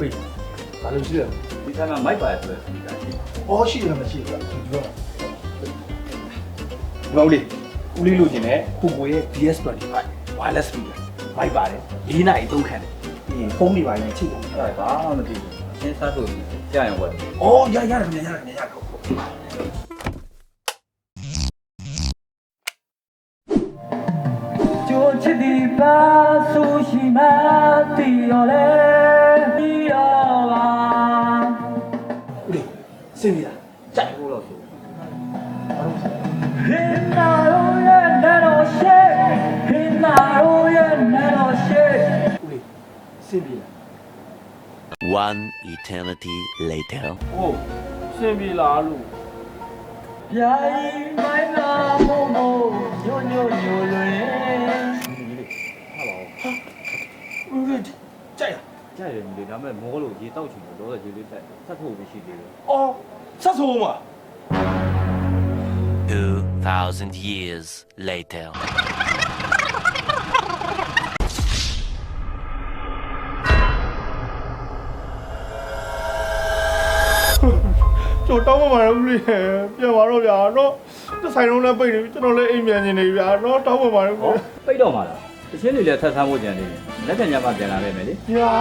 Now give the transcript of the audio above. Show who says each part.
Speaker 1: ပိတ်ဘာလို့ရှိလဲ
Speaker 2: ဒီဆိုင်မှာမိုက်ပါဆိုတဲ့စပီကာရှိတယ်
Speaker 1: အော်ရှိတယ်မရှိဘူးဒီတော့ဘောလေးဦးလေးလို့ရှင်နဲ့ကိုကိုရဲ့ DS25 wireless speaker မိုက်ပါတယ်၄နာရီသုံးခန့်တယ်ပြီးရင်ဖုန်းတွေပါရင်ချိတ်တယ်
Speaker 2: အဲ့ဒါဘာမှမသိဘူးအင်းစားဆိုကြာရင်ဝတ်
Speaker 1: အော်ရရတယ်ခင်ဗျာရတယ်ရတယ်ဟုတ်ဟုတ်
Speaker 3: ကြိုချစ်ဒီပါဆူရှိမတီရောလေ
Speaker 1: လေးစင်ပြီလားကြိုက်
Speaker 2: ဘိုးလို့ဆို
Speaker 3: ဟင်နာရောရဲ့နာရောရှေဟင်နာရောရဲ့နာရောရှေ
Speaker 1: ဦးလေးစင်ပြီလား
Speaker 4: One eternity later.
Speaker 5: ဟုတ်ရှင်းပြီလားလို့
Speaker 3: ပြာဤမိုင်းလာမုံမုံညိုညိုညိုလွင်
Speaker 1: ဦးလေးကြို က်လား
Speaker 2: ကြာရင်လေဒါမဲ့မောလို့ရေတောက်ချင်လို့တော့ရေလေးတက်ဆက်ဖို့မရှိသေးဘူး
Speaker 1: အော်ဆက်ဆိုးမှာ
Speaker 4: Two thousand years later.
Speaker 5: ကျွန်တော်တောင်းပန်ပါတယ်ဦးလေးပြန်ပါတော့ဗျာတော့တစ်ဆိုင်လုံးလည်းပိတ်နေပြီကျွန်တော်လည်းအိမ်ပြန်နေနေပြီဗျာတော့တောင်းပန်ပါတယ်ဦး
Speaker 2: ဟောပိတ်တော့မှာလား တချင်းတွေလည်းဆက်ဆန်းဖို့ကြံနေတယ်လက်ခံညမှာပြန်လာခဲ့မယ်လေ
Speaker 5: ညာ